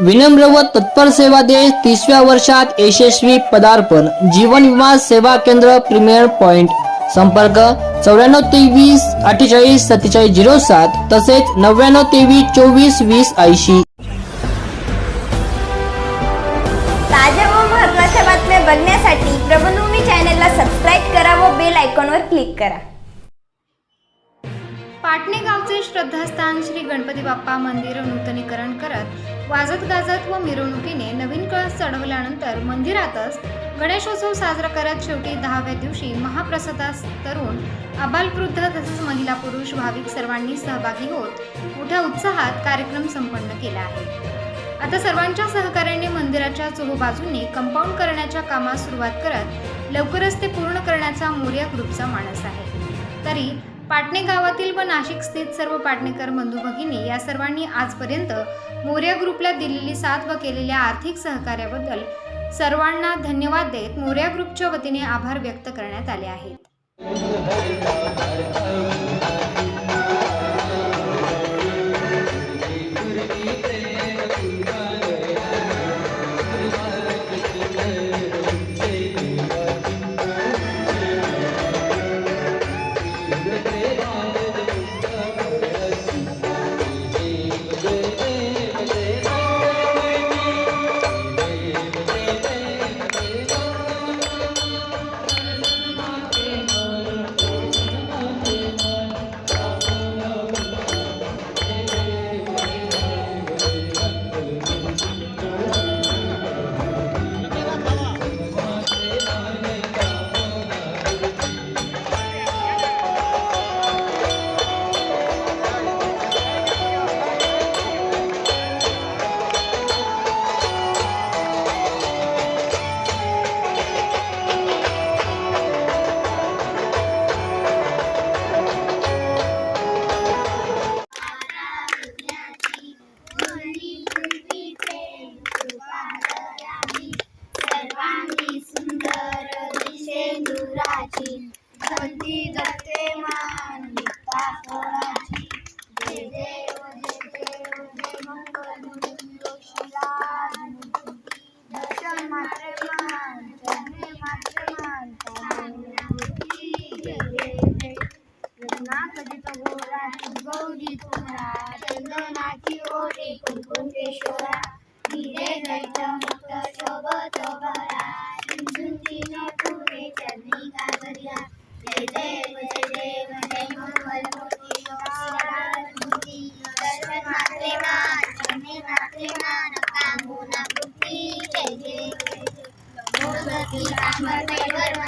विनम्र व तत्पर सेवा दे तिसव्या वर्षात यशस्वी पदार्पण जीवन विमा सेवा केंद्र प्रीमियर पॉइंट संपर्क चौऱ्याण्णव तेवीस अठ्ठेचाळीस सत्तेचाळीस झिरो सात तसेच नव्याण्णव तेवीस चोवीस वीस ऐंशी. ताज्या व महत्त्वाच्या बातम्या बघण्यासाठी प्रबंधभूमी चॅनलला सबस्क्राईब करा व बेल आयकॉनवर क्लिक करा. पाटणे गावचे श्रद्धास्थान श्री गणपती बाप्पा मंदिर नूतनीकरण करत वाजत गाजत व मिरवणुकीने नवीन कळस चढवल्यानंतर मंदिरातच गणेशोत्सव साजरा करत शेवटी दहाव्या दिवशी महाप्रसादास तरुण आबालवृद्ध तसेच महिला पुरुष भाविक सर्वांनी सहभागी होत मोठ्या उत्साहात कार्यक्रम संपन्न केला आहे. आता सर्वांच्या सहकार्याने मंदिराच्या चोहोबाजूंनी कंपाऊंड करण्याच्या कामास सुरुवात करत लवकरच ते पूर्ण करण्याचा मोर्या ग्रुपचा मानस आहे. तरी पाटणे गावातील व नाशिक स्थित सर्व पाटणेकर बंधू भगिनी या सर्वांनी आजपर्यंत मोर्या ग्रुपला दिलेली साथ व केलेल्या आर्थिक सहकार्याबद्दल सर्वांना धन्यवाद देत मोर्या ग्रुपच्या वतीने आभार व्यक्त करण्यात आले आहेत. रत्नाकरित गोराची गौरी तुमरा चंदनाची ओढी कुंकुम केशोरा हिरे जैत मुक्त शोभत भरा झुंझुंजीने फुले चरणी कागरिया जय देव जय देव जय मंगल मूर्ती मूर्ती दर्शन मात्रे मान चरणे मात्रे मान कामोना कृती जय जय भगवती कामदेवर वंदना